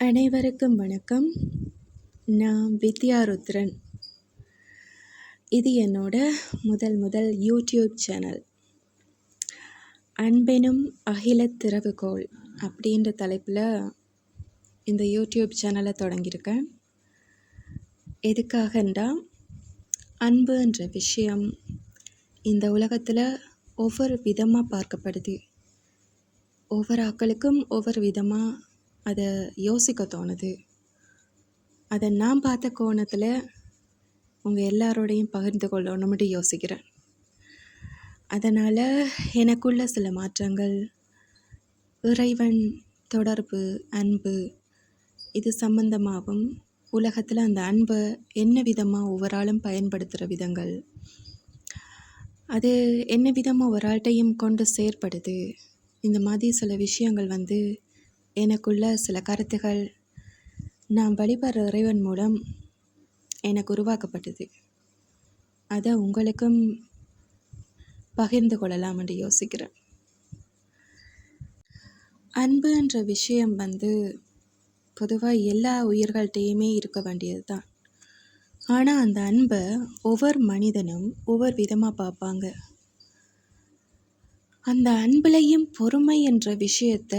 அனைவருக்கும் வணக்கம். நான் வித்யா ருத்ரன் இது என்னோட முதல் முதல் யூடியூப் சேனல். அன்பெனும் அகில திறவுகோள் அப்படின்ற தலைப்பில் இந்த யூடியூப் சேனலை தொடங்கியிருக்கேன். எதுக்காகண்டா? அன்புன்ற விஷயம் இந்த உலகத்தில் ஒவ்வொரு விதமாக பார்க்கப்படுது. ஒவ்வொரு ஆக்களுக்கும் ஒவ்வொரு விதமாக அதை யோசிக்க தோணுது. அதை நான் பார்த்த கோணத்தில் உங்கள் எல்லாரோடையும் பகிர்ந்து கொள்ளணும்னு யோசிக்கிறேன். அதனால் எனக்குள்ள சில மாற்றங்கள் இறைவன் தொடர்பு அன்பு இது சம்பந்தமாகவும் உலகத்தில் அந்த அன்பை என்ன விதமாக ஒவ்வொரு ஆளும் பயன்படுத்துகிற விதங்கள் அது என்ன விதமாக ஒரு ஆள்கிட்டையும் கொண்டு செயற்படுது இந்த மாதிரி சில விஷயங்கள் வந்து எனக்குள்ள சில கருத்துகள் நான் வழிபடுற இறைவன் மூலம் எனக்கு உருவாக்கப்பட்டது. அதை உங்களுக்கும் பகிர்ந்து கொள்ளலாம் என்று யோசிக்கிறேன். அன்பு என்ற விஷயம் வந்து பொதுவாக எல்லா உயிர்கள்ட்டையுமே இருக்க வேண்டியது தான் ஆனால் அந்த அன்பை ஒவ்வொரு மனிதனும் ஒவ்வொரு விதமாக பார்ப்பாங்க. அந்த அன்புலையும் பொறுமை என்ற விஷயத்த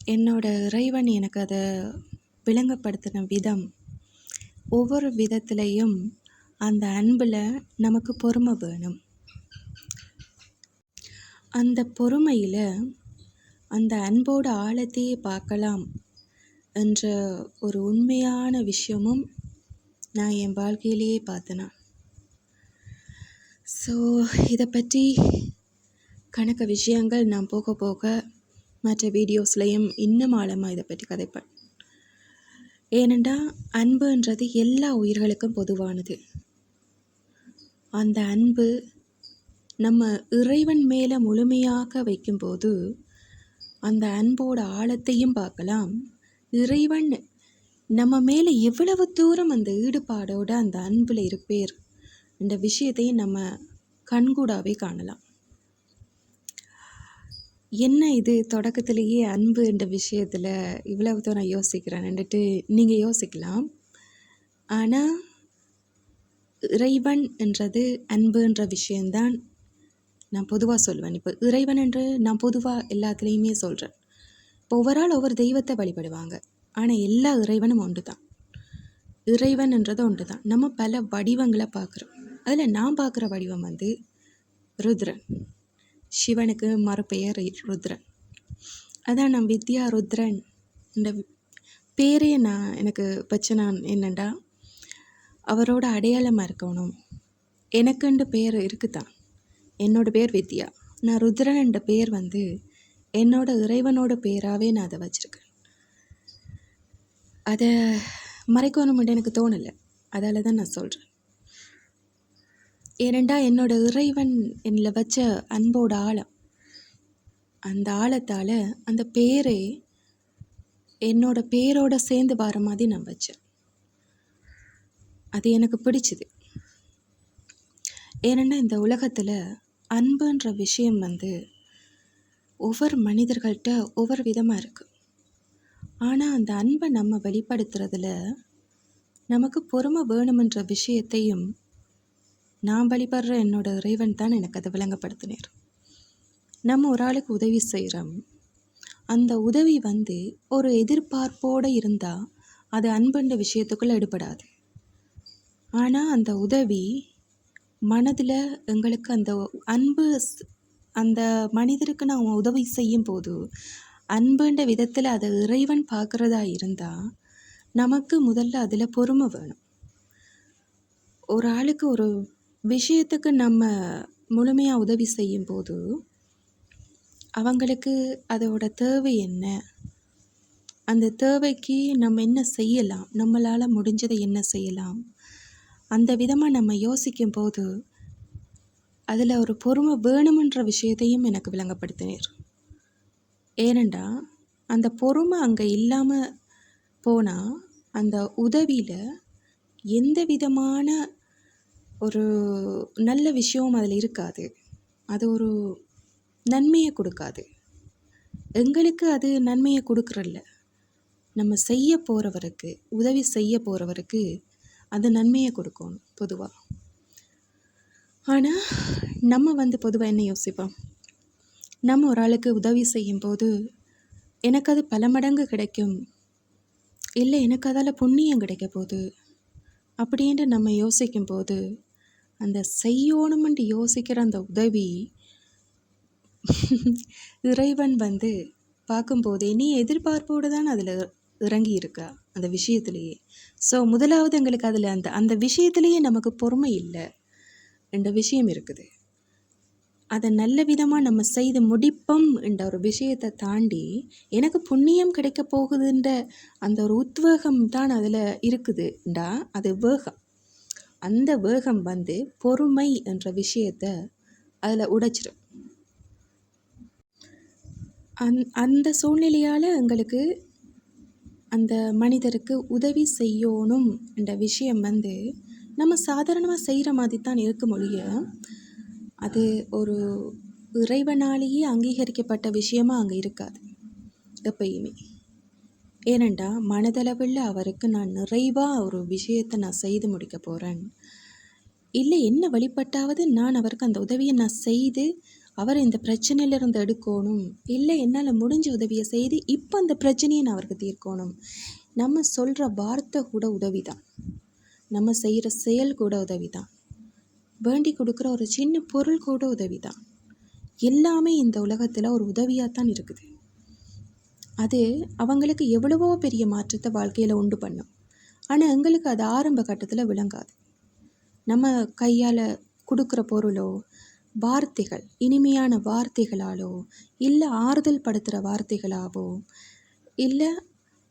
என்னோட இறைவன் எனக்கு அதை விளங்கப்படுத்தின விதம் ஒவ்வொரு விதத்துலேயும் அந்த அன்பில் நமக்கு பொறுமை வேணும். அந்த பொறுமையில் அந்த அன்போட ஆழத்தையே பார்க்கலாம் என்ற ஒரு உண்மையான விஷயமும் நான் என் வாழ்க்கையிலேயே பார்த்தேனா. ஸோ இதை பற்றி கணக்க விஷயங்கள் நான் போக போக மற்ற வீடியோஸ்லையும் இன்னும் ஆழமாக இதை பற்றி கதைப்பேன் ஏனென்றால் அன்புன்றது எல்லா உயிர்களுக்கும் பொதுவானது. அந்த அன்பு நம்ம இறைவன் மேலே முழுமையாக வைக்கும்போது அந்த அன்போட ஆழத்தையும் பார்க்கலாம். இறைவன் நம்ம மேலே எவ்வளவு தூரம் அந்த ஈடுபாடோட அந்த அன்பில் இருப்பேர் என்ற விஷயத்தையும் நம்ம கண்கூடாவே காணலாம். என்ன இது தொடக்கத்திலேயே அன்பு என்ற விஷயத்தில் இவ்வளவு தூரம் யோசிக்கிறேன்னுட்டு நீங்கள் யோசிக்கலாம். ஆனால் இறைவன் என்றது அன்புன்ற விஷயந்தான் நான் பொதுவாக சொல்லுவேன் இப்போ இறைவன் என்று நான் பொதுவாக எல்லாத்துலேயுமே சொல்கிறேன் இப்போ ஒவ்வொரு ஆள் ஒவ்வொரு தெய்வத்தை வழிபடுவாங்க. ஆனால் எல்லா இறைவனும் ஒன்று தான் இறைவன் என்றது ஒன்று தான் நம்ம பல வடிவங்களை பார்க்குறோம். அதில் நான் பார்க்குற வடிவம் வந்து ருத்ரன். சிவனுக்கு மறுபெயர் ருத்ரன். அதான் நான் வித்யா ருத்ரன். இந்த பேரே நான் எனக்கு வச்ச நான் என்னண்டா? அவரோட அடையாளமாக இருக்கணும். எனக்குண்டு பேர் இருக்குதான் என்னோட பேர் வித்யா. நான் ருத்ரன் பேர் வந்து என்னோட இறைவனோட பேராகவே நான் அதை வச்சுருக்கேன். அதை மறைக்கணும்னு எனக்கு தோணலை. அதால் தான் நான் சொல்கிறேன் ஏனெண்டா என்னோட இறைவன் என்னில் வச்ச அன்போட ஆழம். அந்த ஆழத்தால் அந்த பேரே என்னோட பேரோட சேர்ந்து வர மாதிரி நான் வச்சேன். அது எனக்கு பிடிச்சிது. ஏனென்னா இந்த உலகத்தில் அன்புன்ற விஷயம் வந்து ஒவ்வொரு மனிதர்கள்ட்ட ஒவ்வொரு விதமாக இருக்குது ஆனால் அந்த அன்பை நம்ம வெளிப்படுத்துறதுல நமக்கு பொறுமை வேணுமென்ற விஷயத்தையும் நான் வழிபடுற என்னோட இறைவன் தான் எனக்கு அதை விளங்கப்படுத்தினார். நம்ம ஒரு ஆளுக்கு உதவி செய்கிறோம். அந்த உதவி வந்து ஒரு எதிர்பார்ப்போடு இருந்தால் அது அன்புன்ற விஷயத்துக்குள்ளே எடுபடாது. ஆனால் அந்த உதவி மனதில் எங்களுக்கு அந்த அன்பு அந்த மனிதருக்கு நான் உதவி செய்யும் போது அன்புன்ற விதத்தில் அதை இறைவன் பார்க்குறதா இருந்தால் நமக்கு முதல்ல அதில் பொறுமை வேணும். ஒரு ஆளுக்கு ஒரு விஷயத்துக்கு நம்ம முழுமையாக உதவி செய்யும்போது அவங்களுக்கு அதோட தேவை என்ன? அந்த தேவைக்கு நம்ம என்ன செய்யலாம்? நம்மளால் முடிஞ்சதை என்ன செய்யலாம்? அந்த விதமாக நம்ம யோசிக்கும் போது அதில் ஒரு பொறுமை வேணுமன்ற விஷயத்தையும் எனக்கு விளங்கப்படுத்தினர். ஏனண்டா அந்த பொறுமை அங்கே இல்லாமல் போனால் அந்த உதவியில் எந்த விதமான ஒரு நல்ல விஷயம் அதில் இருக்காது. அது ஒரு நன்மையை கொடுக்காது. எங்களுக்கு அது நன்மையை கொடுக்குறல்ல. நம்ம செய்ய போகிறவருக்கு உதவி செய்ய போகிறவருக்கு அது நன்மையை கொடுக்கணும் பொதுவாக ஆனால் நம்ம வந்து பொதுவாக என்ன யோசிப்போம்? நம்ம ஒரு ஆளுக்கு உதவி செய்யும்போது எனக்கு அது பல மடங்கு கிடைக்கும். இல்லை எனக்கு அதால் புண்ணியம் கிடைக்க போகுது. அப்படின்ட்டு நம்ம யோசிக்கும்போது அந்த செய்யணுமென்று யோசிக்கிற அந்த உதவி இறைவன் வந்து பார்க்கும்போதே நீ எதிர்பார்ப்போடு தான் அதில் இறங்கி இருக்கா அந்த விஷயத்திலேயே. ஸோ முதலாவது எங்களுக்கு அதில் அந்த அந்த விஷயத்திலேயே நமக்கு பொறுமை இல்லை என்ற விஷயம் இருக்குது. அதை நல்ல விதமாக நம்ம செய்து முடிப்போம் என்ற ஒரு விஷயத்தை தாண்டி எனக்கு புண்ணியம் கிடைக்க போகுதுன்ற அந்த ஒரு உத்வேகம் தான் அதில் இருக்குதுண்டா அது வேகம். அந்த வேகம் வந்து பொறுமை என்ற விஷயத்த அதில் உடைச்சிடும் அந் அந்த சூழ்நிலையால் எங்களுக்கு அந்த மனிதருக்கு உதவி செய்யணும் என்ற விஷயம் வந்து நம்ம சாதாரணமாக செய்கிற மாதிரி தான் இருக்க முடியும் அது ஒரு இறைவனாலேயே அங்கீகரிக்கப்பட்ட விஷயமா அங்கே இருக்காது எப்பயுமே. ஏனண்டா மனதளவில் அவருக்கு நான் நிறைவாக ஒரு விஷயத்தை நான் செய்து முடிக்க போகிறேன் இல்லை என்ன வழிபட்டாவது நான் அவருக்கு அந்த உதவியை நான் செய்து அவரை இந்த பிரச்சனையிலிருந்து எடுக்கணும். இல்லை என்னால் முடிஞ்ச உதவியை செய்து இப்போ அந்த பிரச்சனையை நான் அவருக்கு தீர்க்கணும். நம்ம சொல்கிற வார்த்தை கூட உதவி தான் நம்ம செய்கிற செயல் கூட உதவி தான் வேண்டி கொடுக்குற ஒரு சின்ன பொருள் கூட உதவி தான் எல்லாமே இந்த உலகத்தில் ஒரு உதவியாக தான் இருக்குது. அது அவங்களுக்கு எவ்வளவோ பெரிய மாற்றத்தை வாழ்க்கையில் உண்டு பண்ணும். ஆனால் எங்களுக்கு அது ஆரம்ப கட்டத்தில் விளங்காது. நம்ம கையால் கொடுக்குற பொருளோ வார்த்தைகள் இனிமையான வார்த்தைகளாலோ இல்லை ஆறுதல் படுத்துகிற வார்த்தைகளாவோ இல்லை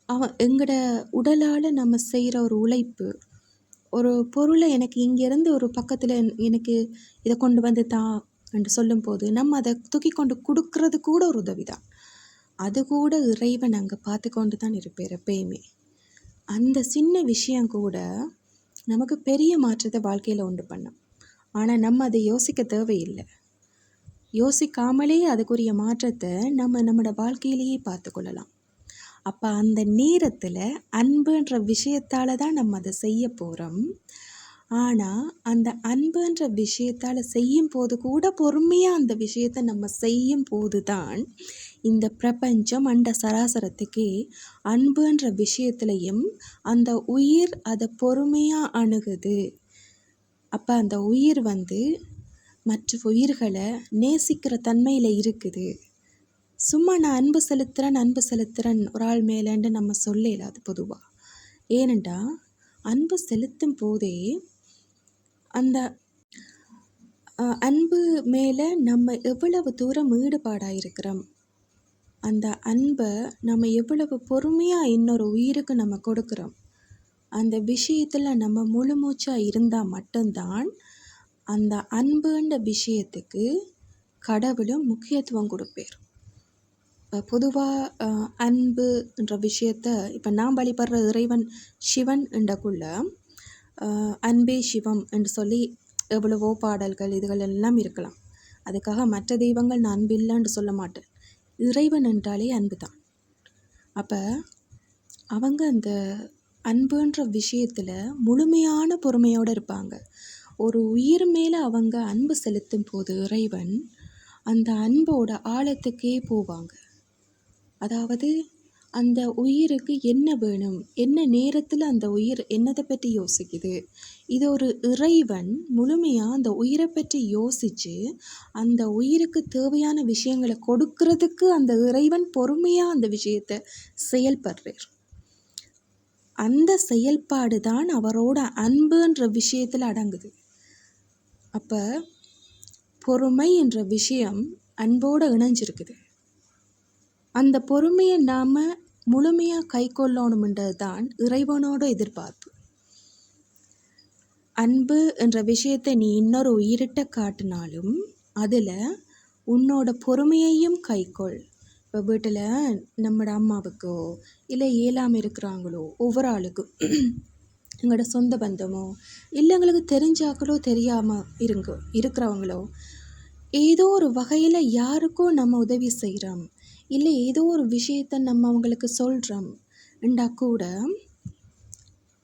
அவன் எங்களோட உடலால் நம்ம செய்கிற ஒரு உழைப்பு ஒரு பொருளை எனக்கு இங்கேருந்து ஒரு பக்கத்தில் எனக்கு இதை கொண்டு வந்து தான் என்று சொல்லும்போது நம்ம அதை தூக்கி கொண்டு கொடுக்கறது கூட ஒரு உதவி தான் அது கூட இறைவன் அங்கே பார்த்து கொண்டு தான் இருப்பார் எப்பயுமே. அந்த சின்ன விஷயம் கூட நமக்கு பெரிய மாற்றத்தை வாழ்க்கையில் உண்டு பண்ணும். ஆனால் நம்ம அதை யோசிக்க தேவையில்லை. யோசிக்காமலே அதுக்குரிய மாற்றத்தை நம்ம நம்மளோட வாழ்க்கையிலேயே பார்த்து கொள்ளலாம். அப்போ அந்த நேரத்தில் அன்புன்ற விஷயத்தால் தான் நம்ம அதை செய்ய போகிறோம் ஆனால் அந்த அன்புன்ற விஷயத்தால் செய்யும் போது கூட பொறுமையாக அந்த விஷயத்தை நம்ம செய்யும் போது தான் இந்த பிரபஞ்சம் அண்ட சராசரத்துக்கே அன்புன்ற விஷயத்துலையும் அந்த உயிர் அதை பொறுமையாக அணுகுது. அப்போ அந்த உயிர் வந்து மற்ற உயிர்களை நேசிக்கிற தன்மையில் இருக்குது. சும்மா நான் அன்பு செலுத்துகிறேன் அன்பு செலுத்துகிறேன் ஒரு ஆள் மேலேன்ட்டு நம்ம சொல்லல அது பொதுவாக ஏனெண்டா அன்பு செலுத்தும் போதே அந்த அன்பு மேலே நம்ம எவ்வளவு தூரம் ஈடுபாடாக இருக்கிறோம் அந்த அன்பை நம்ம எவ்வளவு பொறுமையாக இன்னொரு உயிருக்கு நம்ம கொடுக்குறோம் அந்த விஷயத்தில் நம்ம முழு மூச்சாக இருந்தால் மட்டும்தான் அந்த அன்புன்ற விஷயத்துக்கு கடவுளும் முக்கியத்துவம் கொடுப்பேர். பொதுவாக அன்புன்ற விஷயத்த இப்போ நான் வழிபடுற இறைவன் சிவன் என்றக்குள்ள அன்பே சிவம் என்று சொல்லி எவ்வளவோ பாடல்கள் இதுகள் எல்லாம் இருக்கலாம். அதுக்காக மற்ற தெய்வங்கள் நான் அன்பு இல்லைன்னு சொல்ல மாட்டேன். இறைவன் என்றாலே அன்பு தான் அப்போ அவங்க அந்த அன்புன்ற விஷயத்தில் முழுமையான பொறுமையோடு இருப்பாங்க. ஒரு உயிர் மேலே அவங்க அன்பு செலுத்தும் போது இறைவன் அந்த அன்போட ஆழத்துக்கே போவாங்க. அதாவது அந்த உயிருக்கு என்ன வேணும்? என்ன நேரத்தில் அந்த உயிர் என்னதை பற்றி யோசிக்குது? இது ஒரு இறைவன் முழுமையாக அந்த உயிரை பற்றி யோசித்து அந்த உயிருக்கு தேவையான விஷயங்களை கொடுக்கறதுக்கு அந்த இறைவன் பொறுமையாக அந்த விஷயத்தை செயல்படுறார். அந்த செயல்பாடு தான் அவரோட அன்புன்ற விஷயத்தில் அடங்குது. அப்போ பொறுமை என்ற விஷயம் அன்போடு இணைஞ்சிருக்குது. அந்த பொறுமையை நாம் முழுமையாக கை கொள்ளணுமென்றது தான் இறைவனோட எதிர்பார்ப்பு. அன்பு என்ற விஷயத்தை நீ இன்னொரு உயிரிட்ட காட்டினாலும் அதில் உன்னோட பொறுமையையும் கைக்கொள் இப்போ வீட்டில் நம்மளோட அம்மாவுக்கோ இல்லை ஏழாமல் இருக்கிறாங்களோ ஒவ்வொரு ஆளுக்கும் எங்களோட சொந்த பந்தமோ இல்லை எங்களுக்கு தெரிஞ்சாக்களோ தெரியாமல் இருங்க இருக்கிறவங்களோ ஏதோ ஒரு வகையில் யாருக்கோ நம்ம உதவி செய்கிறோம் இல்லை ஏதோ ஒரு விஷயத்த நம்ம அவங்களுக்கு சொல்கிறோம் என்றா கூட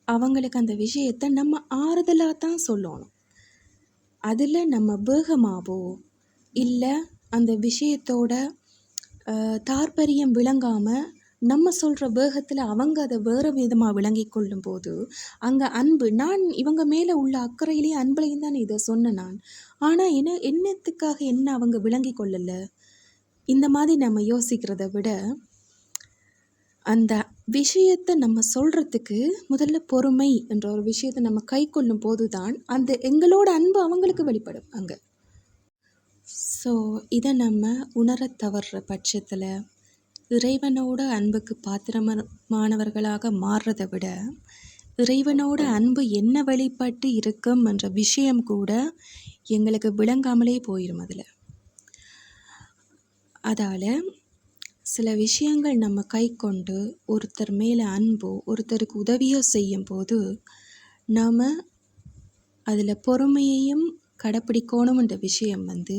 அவங்களுக்கு அந்த விஷயத்தை நம்ம ஆறுதலாக தான் சொல்லணும். அதில் நம்ம வேகமாவோ இல்லை அந்த விஷயத்தோட தாற்பரியம் விளங்காமல் நம்ம சொல்கிற வேகத்தில் அவங்க அதை வேறு விதமாக விளங்கி கொள்ளும்போது அங்கே அன்பு நான் இவங்க மேலே உள்ள அக்கறையிலேயே அன்புலையும் தான் இதை சொன்னேன் நான். ஆனால் என்ன என்னத்துக்காக என்ன அவங்க விளங்கி கொள்ளலை? இந்த மாதிரி நம்ம யோசிக்கிறத விட அந்த விஷயத்தை நம்ம சொல்கிறதுக்கு முதல்ல பொறுமை என்ற ஒரு விஷயத்தை நம்ம கை கொள்ளும் போது தான் அந்த எங்களோட அன்பு அவங்களுக்கு வெளிப்படும் அங்கே. ஸோ இதை நம்ம உணரத் தவறுற பட்சத்தில் இறைவனோட அன்புக்கு பாத்திரமானவர்களாக மாறுறதை விட இறைவனோட அன்பு என்ன வெளிப்பட்டு இருக்கும் என்ற விஷயம் கூட எங்களுக்கு விளங்காமலே போயிடும் அதில். அதால் சில விஷயங்கள் நம்ம கை கொண்டு ஒருத்தர் மேலே அன்போ ஒருத்தருக்கு உதவியோ செய்யும்போது நாம் அதில் பொறுமையையும் கடைப்பிடிக்கணுமென்ற விஷயம் வந்து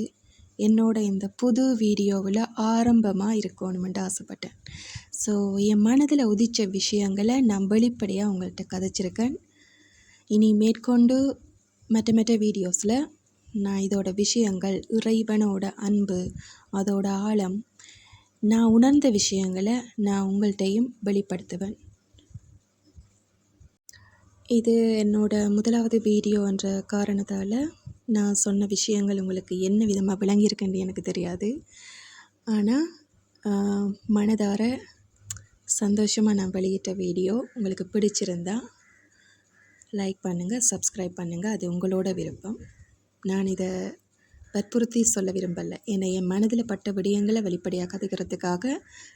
என்னோட இந்த புது வீடியோவில் ஆரம்பமாக இருக்கணுமென்று ஆசைப்பட்டேன். ஸோ என் மனதில் உதித்த விஷயங்களை நான் வெளிப்படையாக உங்கள்கிட்ட கதைச்சிருக்கேன். இனி மேற்கொண்டு மற்ற மற்ற வீடியோஸில் நான் இதோட விஷயங்கள் இறைவனோட அன்பு அதோட ஆழம் நான் உணர்ந்த விஷயங்களை நான் உங்கள்கிட்டையும் வெளிப்படுத்துவேன். இது என்னோட முதலாவது வீடியோ என்ற காரணத்தால் நான் சொன்ன விஷயங்கள் உங்களுக்கு என்ன விதமாக விளங்கியிருக்குன்னு எனக்கு தெரியாது. ஆனால் மனதார சந்தோஷமாக நான் வெளியிட்ட வீடியோ உங்களுக்கு பிடிச்சிருந்தா லைக் பண்ணுங்கள் சப்ஸ்கிரைப் பண்ணுங்கள் அது உங்களோட விருப்பம். நான் இதை வற்புறுத்தி சொல்ல விரும்பலை. என்னை என் மனதில் பட்ட விடயங்களை வெளிப்படையாக கற்றுக்கிறதுக்காக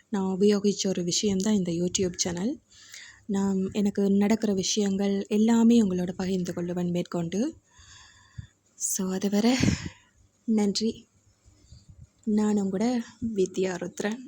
நான் உபயோகித்த ஒரு விஷயம்தான் இந்த யூடியூப் சேனல். நான் எனக்கு நடக்கிற விஷயங்கள் எல்லாமே உங்களோட பகிர்ந்து கொள்ளுவேன் மேற்கொண்டு. ஸோ அதுவரை நன்றி. நான் உங்களோட வித்யா ருத்ரன்